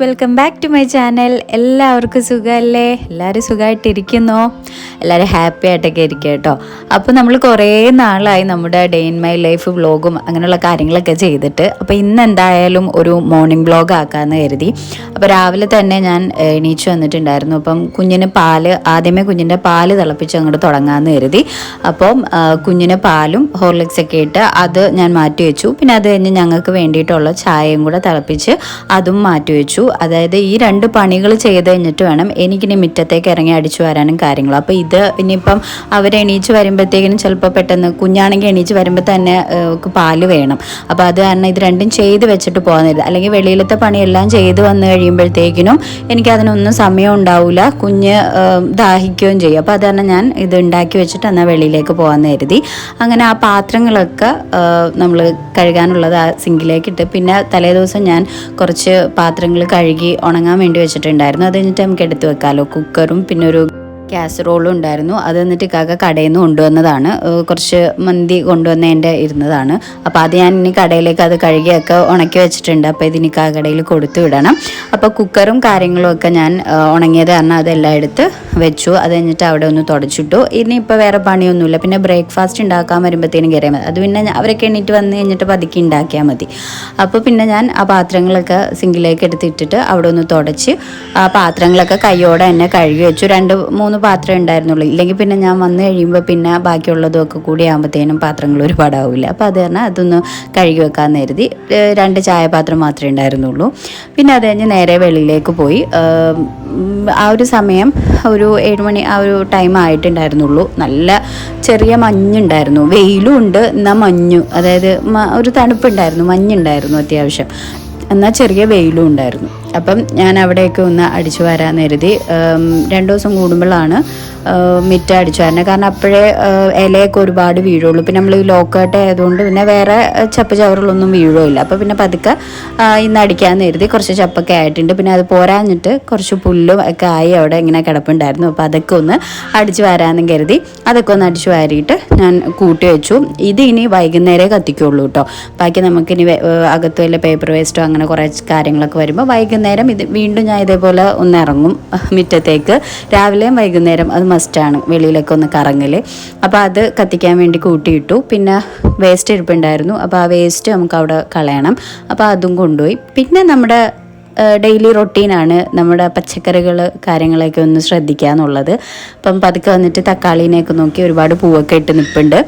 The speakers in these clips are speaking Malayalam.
Welcome back to my channel എല്ലാവർക്കും സുഖമല്ലേ എല്ലാവരും സുഖമായിട്ടിരിക്കുന്നോ എല്ലാവരും ഹാപ്പി ആയിട്ടൊക്കെ ഇരിക്കുക കേട്ടോ. അപ്പോൾ നമ്മൾ കുറേ നാളായി നമ്മുടെ ഡേ ഇൻ മൈ ലൈഫ് വ്ളോഗും അങ്ങനെയുള്ള കാര്യങ്ങളൊക്കെ ചെയ്തിട്ട്. അപ്പോൾ ഇന്ന് എന്തായാലും ഒരു മോർണിംഗ് വ്ളോഗ് ആക്കാമെന്ന് കരുതി. അപ്പോൾ രാവിലെ തന്നെ ഞാൻ എണീച്ച് വന്നിട്ടുണ്ടായിരുന്നു. അപ്പം കുഞ്ഞിന് പാൽ ആദ്യമേ കുഞ്ഞിന്റെ പാൽ തിളപ്പിച്ച് അങ്ങോട്ട് തുടങ്ങാമെന്ന് കരുതി. അപ്പം കുഞ്ഞിന് പാലും ഹോർലിക്സൊക്കെ ഇട്ട് അത് ഞാൻ മാറ്റി വെച്ചു. പിന്നെ അത് കഴിഞ്ഞ് ഞങ്ങൾക്ക് വേണ്ടിയിട്ടുള്ള ചായയും കൂടെ തിളപ്പിച്ച് അതും മാറ്റി വെച്ചു. അതായത് ഈ രണ്ട് പണികൾ ചെയ്ത് കഴിഞ്ഞിട്ട് വേണം എനിക്കിനി മുറ്റത്തേക്ക് ഇറങ്ങി അടിച്ചു വരാനും കാര്യങ്ങളും. അപ്പോൾ ഇത് ഇനിയിപ്പം അവർ എണീച്ച് വരുമ്പോഴത്തേക്കിനും ചിലപ്പോൾ പെട്ടെന്ന് കുഞ്ഞാണെങ്കിൽ എണീച്ച് വരുമ്പോൾ തന്നെ പാൽ വേണം. അപ്പോൾ അത് കാരണം ഇത് രണ്ടും ചെയ്ത് വെച്ചിട്ട് പോകുന്നില്ല അല്ലെങ്കിൽ വെളിയിലത്തെ പണിയെല്ലാം ചെയ്ത് വന്നു കഴിയുമ്പോഴത്തേക്കിനും എനിക്ക് സമയം ഉണ്ടാവില്ല കുഞ്ഞ് ദാഹിക്കുകയും ചെയ്യും. അപ്പോൾ അത് കാരണം ഞാൻ ഇത് ഉണ്ടാക്കി വെച്ചിട്ട് എന്നാൽ വെളിയിലേക്ക് പോകാമെന്ന് കരുതി. അങ്ങനെ ആ പാത്രങ്ങളൊക്കെ നമ്മൾ കഴുകാനുള്ളത് ആ സിങ്കിലേക്ക് ഇട്ട് പിന്നെ തലേ ദിവസം ഞാൻ കുറച്ച് പാത്രങ്ങൾ കഴുകി ഉണങ്ങാൻ വേണ്ടി വെച്ചിട്ടുണ്ടായിരുന്നു. അത് കഴിഞ്ഞിട്ട് നമുക്ക് എടുത്ത് വെക്കാമല്ലോ കുക്കറും പിന്നെ ഒരു കാസറോളും ഉണ്ടായിരുന്നു അത് എന്നിട്ട് കാക്ക കടയിൽ നിന്ന് കൊണ്ടുവന്നതാണ് കുറച്ച് മന്തി കൊണ്ടുവന്നതിന്റെ ഇരുന്നതാണ്. അപ്പോൾ അത് ഞാൻ ഇനി കടയിലേക്ക് അത് കഴുകിയൊക്കെ ഉണക്കി വെച്ചിട്ടുണ്ട്. അപ്പോൾ ഇതിന് ആ കടയിൽ കൊടുത്തു വിടണം. അപ്പോൾ കുക്കറും കാര്യങ്ങളും ഒക്കെ ഞാൻ ഉണങ്ങിയത് കാരണം അതെല്ലാം എടുത്ത് വെച്ചു. അത് കഴിഞ്ഞിട്ട് അവിടെ ഒന്ന് തുടച്ചിട്ടു. ഇനിയിപ്പോൾ വേറെ പണിയൊന്നുമില്ല. പിന്നെ ബ്രേക്ക്ഫാസ്റ്റ് ഉണ്ടാക്കാൻ വരുമ്പോഴത്തേനും കയറിയാൽ മതി. അത് പിന്നെ അവരൊക്കെ എണ്ണിട്ട് വന്ന് കഴിഞ്ഞിട്ട് പതുക്കി ഉണ്ടാക്കിയാൽ മതി. അപ്പോൾ പിന്നെ ഞാൻ ആ പാത്രങ്ങളൊക്കെ സിങ്കിലേക്ക് എടുത്തിട്ടിട്ട് അവിടെ ഒന്ന് തുടച്ച് ആ പാത്രങ്ങളൊക്കെ കൈയോടെ തന്നെ കഴുകി വെച്ചു. രണ്ട് മൂന്ന് പാത്രം ഉണ്ടായിരുന്നുള്ളൂ. ഇല്ലെങ്കിൽ പിന്നെ ഞാൻ വന്നു കഴിയുമ്പോൾ പിന്നെ ബാക്കിയുള്ളതൊക്കെ കൂടി ആകുമ്പോഴത്തേനും പാത്രങ്ങൾ ഒരുപാടാവില്ല അപ്പോൾ അത് കാരണം അതൊന്ന് കഴുകി വെക്കാമെന്ന് കരുതി രണ്ട് ചായപാത്രം മാത്രമേ ഉണ്ടായിരുന്നുള്ളൂ. പിന്നെ അത് കഴിഞ്ഞ് നേരെ വെളിയിലേക്ക് പോയി. ആ ഒരു സമയം ഒരു ഏഴ് മണി ആ ഒരു ടൈം ആയിട്ടുണ്ടായിരുന്നുള്ളൂ. നല്ല ചെറിയ മഞ്ഞുണ്ടായിരുന്നു. വെയിലും ഉണ്ട് എന്നാൽ മഞ്ഞു. അതായത് ഒരു തണുപ്പുണ്ടായിരുന്നു മഞ്ഞുണ്ടായിരുന്നു അത്യാവശ്യം. എന്നാൽ ചെറിയ വെയിലും ഉണ്ടായിരുന്നു. അപ്പം ഞാൻ അവിടെയൊക്കെ ഒന്ന് അടിച്ചു വരാൻ കരുതി. രണ്ടു ദിവസം കൂടുമ്പോഴാണ് മിറ്റ അടിച്ചു വരണത്. കാരണം അപ്പോഴേ ഇലയൊക്കെ ഒരുപാട് വീഴുള്ളൂ. പിന്നെ നമ്മൾ ഈ ലോക്കായിട്ട് ആയതുകൊണ്ട് പിന്നെ വേറെ ചപ്പ് ചവറുകളൊന്നും വീഴുമില്ല അപ്പോൾ പിന്നെ പതുക്കെ ഇന്ന് അടിക്കാമെന്ന് കരുതി കുറച്ച് ചപ്പൊക്കെ ആയിട്ടുണ്ട്. പിന്നെ അത് പോരാഞ്ഞിട്ട് കുറച്ച് പുല്ലും ഒക്കെ ആയി അവിടെ ഇങ്ങനെ കിടപ്പുണ്ടായിരുന്നു. അപ്പോൾ അതൊക്കെ ഒന്ന് അടിച്ചു വരാമെന്നും കരുതി. അതൊക്കെ ഒന്ന് അടിച്ചു വാരിയിട്ട് ഞാൻ കൂട്ടി വെച്ചു. ഇത് ഇനി വൈകുന്നേരമേ കത്തിക്കുള്ളൂ കേട്ടോ. ബാക്കി നമുക്കിനി അകത്ത് വല്ല പേപ്പർ വേസ്റ്റോ അങ്ങനെ കുറേ കാര്യങ്ങളൊക്കെ വരുമ്പോൾ വൈകുന്നേരം ഇത് വീണ്ടും ഞാൻ ഇതേപോലെ ഒന്ന് ഇറങ്ങും മുറ്റത്തേക്ക്. രാവിലെയും വൈകുന്നേരം അത് മസ്റ്റാണ് വെളിയിലൊക്കെ ഒന്ന് കറങ്ങൽ അപ്പോൾ അത് കത്തിക്കാൻ വേണ്ടി കൂട്ടിയിട്ടു. പിന്നെ വേസ്റ്റ് ഇരിപ്പുണ്ടായിരുന്നു. അപ്പോൾ ആ വേസ്റ്റ് നമുക്ക് അവിടെ കളയണം. അപ്പോൾ അതും കൊണ്ടുപോയി. പിന്നെ നമ്മുടെ ഡെയിലി റൊട്ടീനാണ് നമ്മുടെ പച്ചക്കറികൾ കാര്യങ്ങളൊക്കെ ഒന്ന് ശ്രദ്ധിക്കുക എന്നുള്ളത്. അപ്പം പതുക്കെ വന്നിട്ട് തക്കാളീനെയൊക്കെ നോക്കി ഒരുപാട് പൂവൊക്കെ ഇട്ട് നിൽപ്പുണ്ട്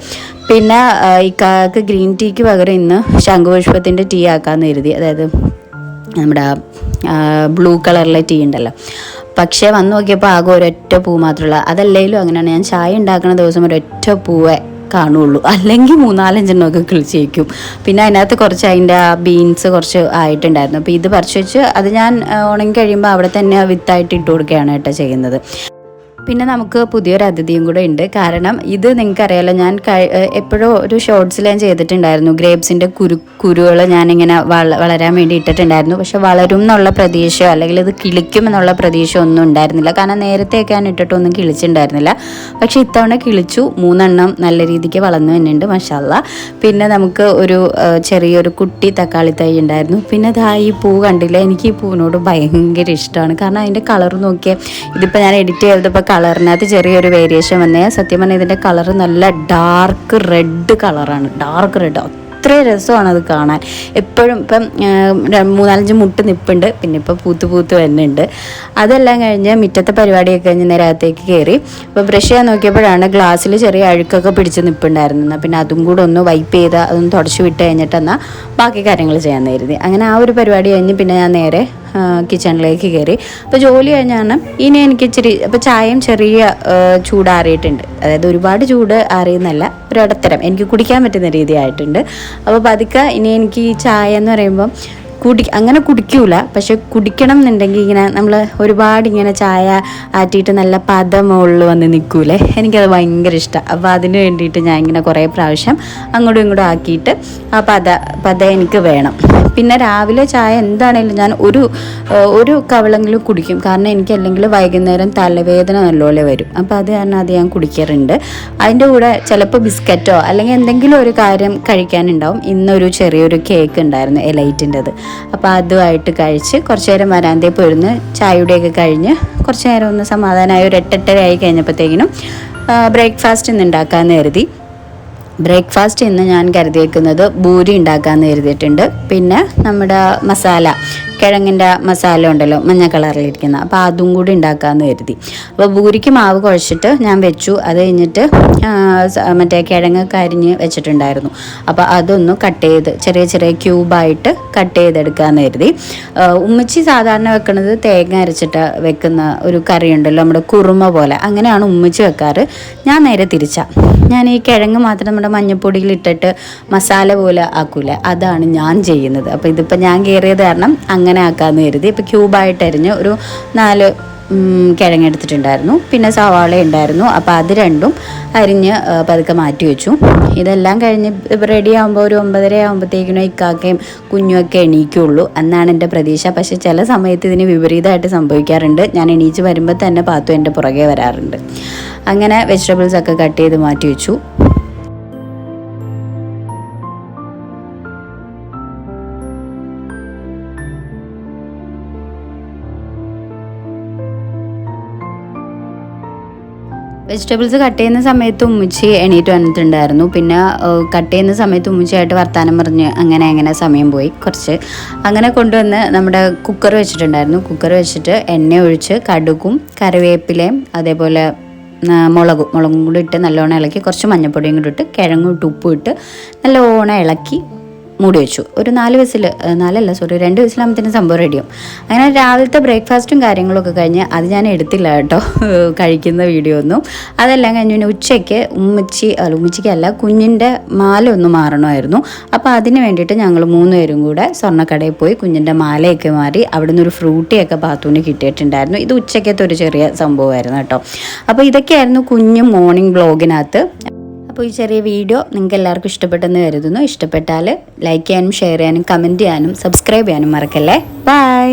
പിന്നെ ഇക്കാക്ക് ഗ്രീൻ ടീക്ക് പകരം ഇന്ന് ശംഖുപുഷ്പത്തിന്റെ ടീ ആക്കാമെന്ന് കരുതി. അതായത് നമ്മുടെ ബ്ലൂ കളറിലെ ടീ ഉണ്ടല്ലോ. പക്ഷേ വന്ന് നോക്കിയപ്പോൾ ആകെ ഒരൊറ്റ പൂ മാത്രമുള്ള അതല്ലേലും അങ്ങനെയാണ്. ഞാൻ ചായ ഉണ്ടാക്കുന്ന ദിവസം ഒരൊറ്റ പൂവേ കാണുള്ളൂ. അല്ലെങ്കിൽ മൂന്നാലഞ്ചെണ്ണമൊക്കെ കിളിച്ചേക്കും. പിന്നെ അതിനകത്ത് കുറച്ച് അതിന്റെ ബീൻസ് കുറച്ച് ആയിട്ടുണ്ടായിരുന്നു. അപ്പോൾ ഇത് പറിച്ച് വെച്ച് അത് ഞാൻ ഉണങ്ങി കഴിയുമ്പോൾ അവിടെ തന്നെ വിത്തായിട്ട് ഇട്ട് കൊടുക്കുകയാണ് കേട്ടോ ചെയ്യുന്നത്. പിന്നെ നമുക്ക് പുതിയൊരു അതിഥിയും കൂടെ ഉണ്ട്. കാരണം ഇത് നിങ്ങൾക്കറിയാലോ ഞാൻ എപ്പോഴും ഒരു ഷോർട്സിൽ ഞാൻ ചെയ്തിട്ടുണ്ടായിരുന്നു. ഗ്രേപ്സിന്റെ കുരു കുരുകൾ ഞാനിങ്ങനെ വള വളരാൻ വേണ്ടി ഇട്ടിട്ടുണ്ടായിരുന്നു. പക്ഷെ വളരും എന്നുള്ള പ്രതീക്ഷയോ അല്ലെങ്കിൽ ഇത് കിളിക്കും എന്നുള്ള പ്രതീക്ഷ ഒന്നും ഉണ്ടായിരുന്നില്ല. കാരണം നേരത്തെയൊക്കെ ഞാൻ ഇട്ടിട്ടൊന്നും കിളിച്ചിട്ടുണ്ടായിരുന്നില്ല. പക്ഷെ ഇത്തവണ കിളിച്ചു. മൂന്നെണ്ണം നല്ല രീതിക്ക് വളർന്നു തന്നെയുണ്ട് മഷാല്ല പിന്നെ നമുക്ക് ഒരു ചെറിയൊരു കുട്ടി തക്കാളി തൈ ഉണ്ടായിരുന്നു. പിന്നെ ദാ ഈ പൂ കണ്ടില്ല? എനിക്ക് ഈ പൂവിനോട് ഭയങ്കര ഇഷ്ടമാണ്. കാരണം അതിന്റെ കളർ നോക്കിയാൽ ഇതിപ്പോൾ ഞാൻ എഡിറ്റ് ചെയ്തപ്പോൾ കളറിനകത്ത് ചെറിയൊരു വേരിയേഷൻ വന്നേ. സത്യം പറഞ്ഞാൽ ഇതിന്റെ കളർ നല്ല ഡാർക്ക് റെഡ് കളറാണ് ഡാർക്ക് റെഡ് അത്രയും രസമാണ് അത് കാണാൻ. എപ്പോഴും ഇപ്പം മൂന്നാലഞ്ച് മുട്ട് നിപ്പുണ്ട്. പിന്നെ ഇപ്പോൾ പൂത്ത് പൂത്ത് വരുന്നുണ്ട് അതെല്ലാം കഴിഞ്ഞ് മുറ്റത്തെ പരിപാടിയൊക്കെ കഴിഞ്ഞ് നേരത്തേക്ക് കയറി അപ്പോൾ ബ്രഷ് ചെയ്യാൻ നോക്കിയപ്പോഴാണ് ഗ്ലാസ്സിൽ ചെറിയ അഴുക്കൊക്കെ പിടിച്ച് നിപ്പുണ്ടായിരുന്നു എന്നാൽ പിന്നെ അതും കൂടെ ഒന്ന് വൈപ്പ് ചെയ്ത് അതൊന്ന് തുടച്ച് വിട്ട് കഴിഞ്ഞിട്ടെന്നാൽ ബാക്കി കാര്യങ്ങൾ ചെയ്യാൻ കരുതി അങ്ങനെ ആ ഒരു പരിപാടി കഴിഞ്ഞ് പിന്നെ ഞാൻ നേരെ കിച്ചണിലേക്ക് കയറി അപ്പോൾ ജോലി കഴിഞ്ഞാണ് ഇനി എനിക്ക് ഇച്ചിരി അപ്പോൾ ചായയും ചെറിയ ചൂടാറിയിട്ടുണ്ട് അതായത് ഒരുപാട് ചൂട് അറിയുന്നല്ല ഒരിടത്തരം. എനിക്ക് കുടിക്കാൻ പറ്റുന്ന രീതിയായിട്ടുണ്ട്. അപ്പോൾ പതുക്കെ ഇനി എനിക്ക് ഈ ചായ എന്ന് പറയുമ്പം കുടി അങ്ങനെ കുടിക്കൂല. പക്ഷെ കുടിക്കണം എന്നുണ്ടെങ്കിൽ ഇങ്ങനെ നമ്മൾ ഒരുപാട് ഇങ്ങനെ ചായ ആറ്റിയിട്ട് നല്ല പത മുകളിൽ വന്ന് നിൽക്കൂലേ എനിക്കത് ഭയങ്കര ഇഷ്ടമാണ് അപ്പോൾ അതിന് വേണ്ടിയിട്ട് ഞാൻ ഇങ്ങനെ കുറേ പ്രാവശ്യം അങ്ങോട്ടും ഇങ്ങോട്ടും ആക്കിയിട്ട് ആ പത പത എനിക്ക് വേണം. പിന്നെ രാവിലെ ചായ എന്താണേലും ഞാൻ ഒരു ഒരു കവളെങ്കിലും കുടിക്കും. കാരണം എനിക്ക് അല്ലെങ്കിൽ വൈകുന്നേരം തലവേദന നല്ലപോലെ വരും. അപ്പോൾ അത് കാരണം അത് ഞാൻ കുടിക്കാറുണ്ട്. അതിന്റെ കൂടെ ചിലപ്പോൾ ബിസ്ക്കറ്റോ അല്ലെങ്കിൽ എന്തെങ്കിലും ഒരു കാര്യം കഴിക്കാനുണ്ടാവും. ഇന്നൊരു ചെറിയൊരു കേക്ക് ഉണ്ടായിരുന്നു എലൈറ്റിന്റെത്. അപ്പോൾ അതുമായിട്ട് കഴിച്ച് കുറച്ച് നേരം വരാന്തയിൽ പോയിരുന്ന്. ചായയുടെയൊക്കെ കഴിഞ്ഞ് കുറച്ച് നേരം ഒന്ന് സമാധാനമായി ഒരു എട്ടെട്ടര ആയി കഴിഞ്ഞപ്പോഴത്തേക്കിനും ബ്രേക്ക്ഫാസ്റ്റ് ഇന്ന് ഉണ്ടാക്കാമെന്ന് കരുതി. ബ്രേക്ക്ഫാസ്റ്റ് ഇന്ന് ഞാൻ കരുതിയേക്കുന്നത് ബൂരി ഉണ്ടാക്കാമെന്ന് കരുതിയിട്ടുണ്ട്. പിന്നെ നമ്മുടെ മസാല. കിഴങ്ങിന്റെ മസാല ഉണ്ടല്ലോ മഞ്ഞ കളറിലിരിക്കുന്ന അപ്പോൾ അതും കൂടി ഉണ്ടാക്കാമെന്ന് കരുതി. അപ്പോൾ ഭൂരിക്ക് മാവ് കുഴച്ചിട്ട് ഞാൻ വെച്ചു. അത് കഴിഞ്ഞിട്ട് മറ്റേ കിഴങ്ങ് കരിഞ്ഞ് വെച്ചിട്ടുണ്ടായിരുന്നു. അപ്പോൾ അതൊന്ന് കട്ട് ചെയ്ത് ചെറിയ ചെറിയ ക്യൂബായിട്ട് കട്ട് ചെയ്തെടുക്കാമെന്ന് കരുതി. ഉമ്മച്ചി സാധാരണ വെക്കുന്നത് തേങ്ങ അരച്ചിട്ട് വെക്കുന്ന ഒരു കറി ഉണ്ടല്ലോ നമ്മുടെ കുറുമ പോലെ. അങ്ങനെയാണ് ഉമ്മച്ചി വെക്കാറ്. ഞാൻ നേരെ തിരിച്ചാ. ഞാൻ ഈ കിഴങ്ങ് മാത്രം നമ്മുടെ മഞ്ഞപ്പൊടിയിൽ ഇട്ടിട്ട് മസാല പോലെ ആക്കൂല. അതാണ് ഞാൻ ചെയ്യുന്നത്. അപ്പോൾ ഇതിപ്പോൾ ഞാൻ കയറിയത് കാരണം അങ്ങനെ ആക്കാമെന്ന് കരുതി. ഇപ്പോൾ ക്യൂബായിട്ട് അരിഞ്ഞ് ഒരു നാല് കിഴങ്ങെടുത്തിട്ടുണ്ടായിരുന്നു. പിന്നെ സവാള ഉണ്ടായിരുന്നു. അപ്പോൾ അത് രണ്ടും അരിഞ്ഞ് പതുക്കെ മാറ്റി വെച്ചു. ഇതെല്ലാം കഴിഞ്ഞ് റെഡി ആകുമ്പോൾ ഒരു ഒമ്പതര ആകുമ്പോഴത്തേക്കിനും ഇക്കാക്കയും കുഞ്ഞുമൊക്കെ എണീക്കുള്ളൂ. എന്നാണ് എന്റെ പ്രതീക്ഷ. പക്ഷേ ചില സമയത്ത് ഇതിന് വിപരീതമായിട്ട് സംഭവിക്കാറുണ്ട്. ഞാൻ എണീച്ച് വരുമ്പോൾ തന്നെ പാത്തു എന്റെ പുറകെ വരാറുണ്ട്. അങ്ങനെ വെജിറ്റബിൾസ് ഒക്കെ കട്ട് ചെയ്ത് മാറ്റി വെച്ചു. വെജിറ്റബിൾസ് കട്ട് ചെയ്യുന്ന സമയത്ത് ഉമ്മച്ചി എണീറ്റ് വന്നിട്ടുണ്ടായിരുന്നു. പിന്നെ കട്ട് ചെയ്യുന്ന സമയത്ത് ഉമ്മച്ചിയായിട്ട് വർത്താനം പറഞ്ഞ് അങ്ങനെ അങ്ങനെ സമയം പോയി. കുറച്ച് അങ്ങനെ കൊണ്ടുവന്ന് നമ്മുടെ കുക്കർ വെച്ചിട്ടുണ്ടായിരുന്നു. കുക്കർ വെച്ചിട്ട് എണ്ണ ഒഴിച്ച് കടുകും കറിവേപ്പിലയും അതേപോലെ മുളകും മുളകും കൂടി ഇട്ട് നല്ലോണം ഇളക്കി കുറച്ച് മഞ്ഞൾപ്പൊടിയും കൂടി ഇട്ട് കിഴങ്ങും ഇട്ട് ഉപ്പും ഇട്ട് നല്ലോണം ഇളക്കി മൂടി വെച്ചു. ഒരു നാല് വിസിൽ നാലല്ല സോറി രണ്ട് വിസിലാകുമ്പോഴത്തേനും സംഭവം റെഡിയും അങ്ങനെ രാവിലത്തെ ബ്രേക്ക്ഫാസ്റ്റും കാര്യങ്ങളൊക്കെ കഴിഞ്ഞ് അത് ഞാൻ എടുത്തില്ല കേട്ടോ കഴിക്കുന്ന വീഡിയോ ഒന്നും. അതെല്ലാം കഴിഞ്ഞ് പിന്നെ ഉച്ചയ്ക്ക് ഉമ്മച്ചി അല്ല ഉമ്മച്ചിക്കല്ല കുഞ്ഞിന്റെ മാല ഒന്ന് മാറണമായിരുന്നു. അപ്പോൾ അതിന് വേണ്ടിയിട്ട് ഞങ്ങൾ മൂന്ന് പേരും കൂടെ സ്വർണക്കടയിൽ പോയി കുഞ്ഞിന്റെ മാലയൊക്കെ മാറി അവിടുന്ന് ഒരു ഫ്രൂട്ടിയൊക്കെ പാത്തൂന് കിട്ടിയിട്ടുണ്ടായിരുന്നു. ഇത് ഉച്ചയ്ക്കത്തെ ഒരു ചെറിയ സംഭവമായിരുന്നു കേട്ടോ. അപ്പോൾ ഇതൊക്കെയായിരുന്നു കുഞ്ഞ് മോർണിംഗ് ബ്ലോഗിനകത്ത് അപ്പോൾ ഈ ചെറിയ വീഡിയോ നിങ്ങൾക്ക് എല്ലാവർക്കും ഇഷ്ടപ്പെട്ടെന്ന് കരുതുന്നു. ഇഷ്ടപ്പെട്ടാൽ ലൈക്ക് ചെയ്യാനും ഷെയർ ചെയ്യാനും കമന്റ് ചെയ്യാനും സബ്സ്ക്രൈബ് ചെയ്യാനും മറക്കല്ലേ. ബൈ